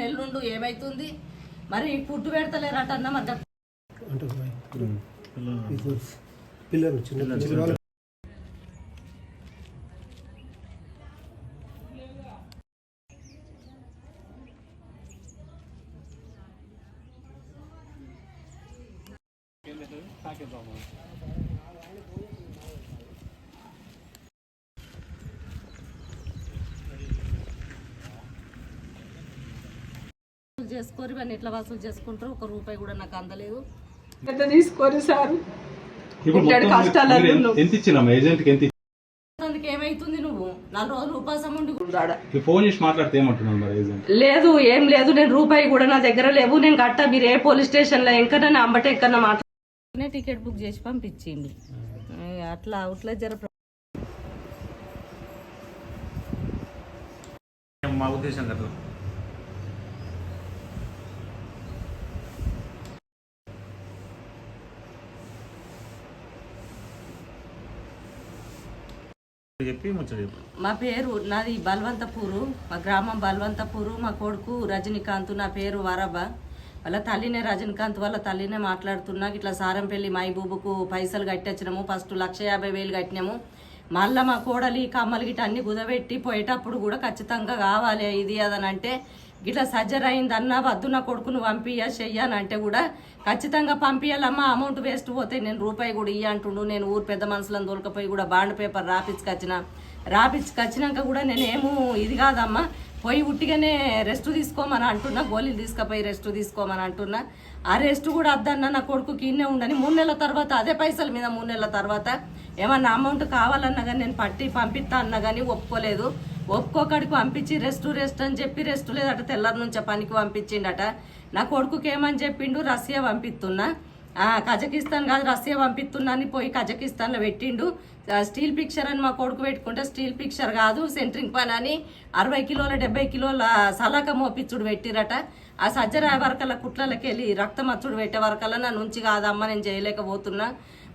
నెల్లుండు ఏమైతుంది? మరి ఫుడ్ పెడతలేరట అన్న మరి పిల్లలు చిన్న వసూలు చేసుకోరు ఇవన్నీ ఎట్లా వసూలు చేసుకుంటారు? ఒక రూపాయి కూడా నాకు అందలేదు. ఎంత తీసుకోరు సార్? ఏమైతుంది నువ్వు? నాలుగు రోజులు ఉపాసం ఉండి ఫోన్ చేసి మాట్లాడితే ఏమంటున్నాను మరి ఏజెంట్? లేదు ఏం లేదు. నేను రూపాయి కూడా నా దగ్గర లేవు. నేను కట్ట. మీరు ఏ పోలీస్ స్టేషన్లో ఇంకా నన్ను అంబటే ఇంకా మాట్లాడు టికెట్ బుక్ చేసి పంపించిండు ఏ, అట్లా అవుట్లే జర మా ఉద్దేశం కదా మా పేరు నాది బల్వంతపూరు మా గ్రామం బల్వంతపూరు మా కొడుకు రజనీకాంత్ నా పేరు వరబ వాళ్ళ తల్లినే రజనీకాంత్ వాళ్ళ తల్లినే మాట్లాడుతున్నా. ఇట్లా సారంపల్లి మైబూబుకు పైసలు కట్టొచ్చినాము ఫస్ట్ లక్ష యాభై వేలు కట్టినాము. మళ్ళీ మా కోడలి కమ్మలు గిట్ట అన్ని కుదబెట్టి పోయేటప్పుడు కూడా ఖచ్చితంగా కావాలి ఇది అదనంటే గిట్లా సజ్జర్ అయిందన్నా వద్దు నా కొడుకును పంపియ్య చెయ్యనంటే కూడా ఖచ్చితంగా పంపించాలమ్మా అమౌంట్ వేస్ట్ పోతే నేను రూపాయి కూడా ఇయ్య అంటుండు. నేను ఊరు పెద్ద మనుషులను దొరకపోయి కూడా బాండ్ పేపర్ రాపించుకొచ్చిన రాపించుకొచ్చినాక కూడా నేనేమో ఇది కాదమ్మా పోయి ఉట్టిగానే రెస్ట్ తీసుకోమని అంటున్నా గోళీలు తీసుకుపోయి రెస్ట్ తీసుకోమని అంటున్నా. ఆ రెస్ట్ కూడా అద్దన్న నా కొడుకుకి ఇన్నే ఉండని. మూడు నెలల తర్వాత అదే పైసల మీద మూడు నెలల తర్వాత ఏమన్నా అమౌంట్ కావాలన్నా కానీ నేను పట్టి పంపిస్తా అన్నా కానీ ఒప్పుకోలేదు. ఒప్పుకోకడికి పంపించి రెస్ట్ రెస్ట్ అని చెప్పి రెస్ట్ లేదట తెల్లారి నుంచి పనికి పంపించిండట. నా కొడుకుకి ఏమని చెప్పిండు? రష్యా పంపిస్తున్నా. ఆ, కజకిస్తాన్ కాదు రష్యా పంపిస్తున్నా అని పోయి కజకిస్తాన్లో పెట్టిండు. స్టీల్ పిక్చర్ అని మా కొడుకు పెట్టుకుంటే స్టీల్ పిక్చర్ కాదు సెంట్రింగ్ పని అని అరవై కిలోల డెబ్బై కిలోల సలాక మోపిచ్చుడు పెట్టిరట. ఆ సజ్జర వరకల కుట్లకి వెళ్ళి రక్తమచ్చుడు పెట్టే వరకల నా నుంచి కాదమ్మా నేను చేయలేకపోతున్నా.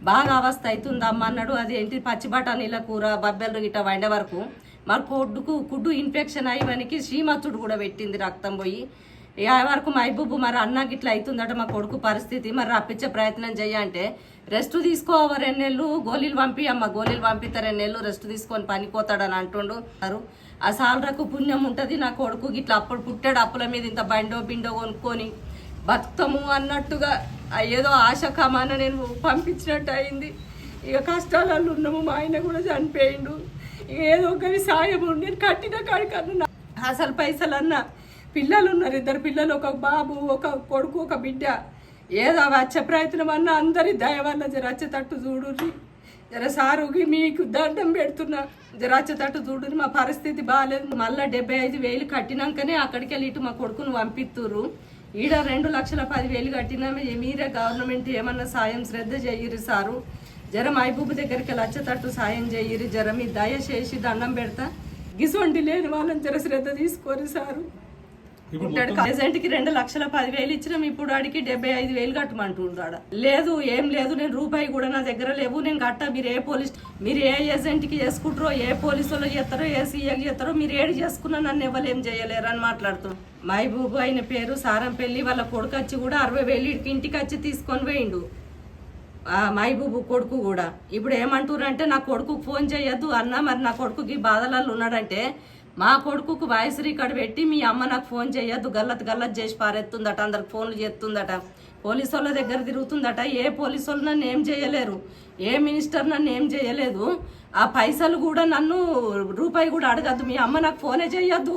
బాగా అవస్థ అవుతుందమ్మ అన్నాడు. అది ఏంటి? పచ్చి బఠానీల కూర బబ్బెలు గిట్ట వండే వరకు. మరి కొడ్డుకు కుడ్డు ఇన్ఫెక్షన్ అయ్యడానికి శ్రీమత్తుడు కూడా పెట్టింది రక్తం పోయి. ఇక ఆ వరకు మరి అన్న గిట్ల అవుతుందట మా కొడుకు పరిస్థితి. మరి రప్పించే ప్రయత్నం చేయంటే రెస్ట్ తీసుకోవ నెలలు గోళీలు పంపి అమ్మ గోళీలు పంపితే రెండేళ్ళు రెస్ట్ తీసుకొని పనిపోతాడని అంటుండు. అన్నారు. ఆ సాలరకు పుణ్యం ఉంటుంది నా కొడుకు గిట్లా అప్పుడు పుట్టాడు అప్పుల మీద ఇంత బండో బిండో కొనుక్కొని బతుకుతాము అన్నట్టుగా ఏదో ఆశ కమాన నేను పంపించినట్టు అయింది. ఇక కష్టాలలో ఉన్నాము మా ఆయన కూడా చనిపోయిండు. ఏదో ఒకరి సాయం ఉండి నేను కట్టిన కాడికన్నా అసలు పైసలు అన్న పిల్లలు ఉన్నారు ఇద్దరు పిల్లలు ఒక బాబు ఒక కొడుకు ఒక బిడ్డ. ఏదో వచ్చే ప్రయత్నం అన్న అందరి దయ వల్ల జర చూడుర్రి. జర సారుకి మీకు దండం పెడుతున్నా. జర చూడుర్రి మా పరిస్థితి బాగాలేదు మళ్ళీ డెబ్బై ఐదు వేలు కట్టినాకనే అక్కడికి వెళ్ళి ఇటు మా కొడుకును పంపిస్తుర్రు ఈడ రెండు లక్షల పదివేలు కట్టినా మీరే గవర్నమెంట్ ఏమన్నా సాయం శ్రద్ధ చేయరు సారు. జర మైబూబు దగ్గరికి వచ్చేటట్టు సాయం చెయ్యిరి జర మీ దయచేసి దండం పెడతా. గిసొంటి లేని వాళ్ళని జర శ్రద్ధ తీసుకోరు సారు. ప్రెసెంట్కి రెండు లక్షల పదివేలు ఇచ్చినాం ఇప్పుడు ఆడికి డెబ్బై ఐదు వేలు కట్టమంటుంటాడు లేదు ఏం లేదు నేను రూపాయి కూడా నా దగ్గర లేవు నేను కట్ట. మీరు ఏ పోలీస్ మీరు ఏ ఏజెంట్కి చేసుకుంటారో ఏ పోలీసు వాళ్ళు చేస్తారో ఏ సీఏకి చేస్తారో మీరు ఏడు చేసుకున్నా నన్ను ఎవరు ఏం చేయలేరు అని మాట్లాడుతున్నాం మహబూబు ఆయన పేరు సారంపల్లి వాళ్ళ కొడుకు వచ్చి కూడా అరవై వేలు ఇంటికి వచ్చి తీసుకొని పోయిండు. మైబూబు కొడుకు కూడా. ఇప్పుడు ఏమంటున్నారంటే నా కొడుకు ఫోన్ చేయొద్దు అన్న మరి నా కొడుకుకి బాధలలో ఉన్నాడంటే మా కొడుకుకు వాయిస్ రికార్డ్ పెట్టి మీ అమ్మ నాకు ఫోన్ చేయొద్దు గల్లత్ గల్లత్ చేసి పారెత్తుందట అందరికి ఫోన్లు చేస్తుందట. పోలీసు వాళ్ళ దగ్గర తిరుగుతుందట ఏ పోలీసు వాళ్ళు నన్ను ఏం చేయలేరు ఏ మినిస్టర్ నన్ను ఏం చేయలేదు. ఆ పైసలు కూడా నన్ను రూపాయి కూడా అడగద్దు మీ అమ్మ నాకు ఫోనే చేయొద్దు.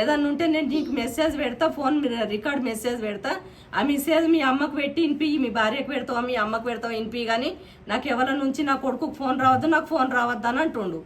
ఏదన్నా ఉంటే నేను నీకు మెసేజ్ పెడతా ఫోన్ రికార్డ్ మెసేజ్ పెడతా. ఆ మెసేజ్ మీ అమ్మకు పెట్టి ఇనిపి మీ భార్యకు పెడతావా మీ అమ్మకు పెడతావా ఇనిపి కానీ నాకు ఎవరి నుంచి నా కొడుకు ఫోన్ రావద్దు నాకు ఫోన్ రావద్దు అని అంటుండు.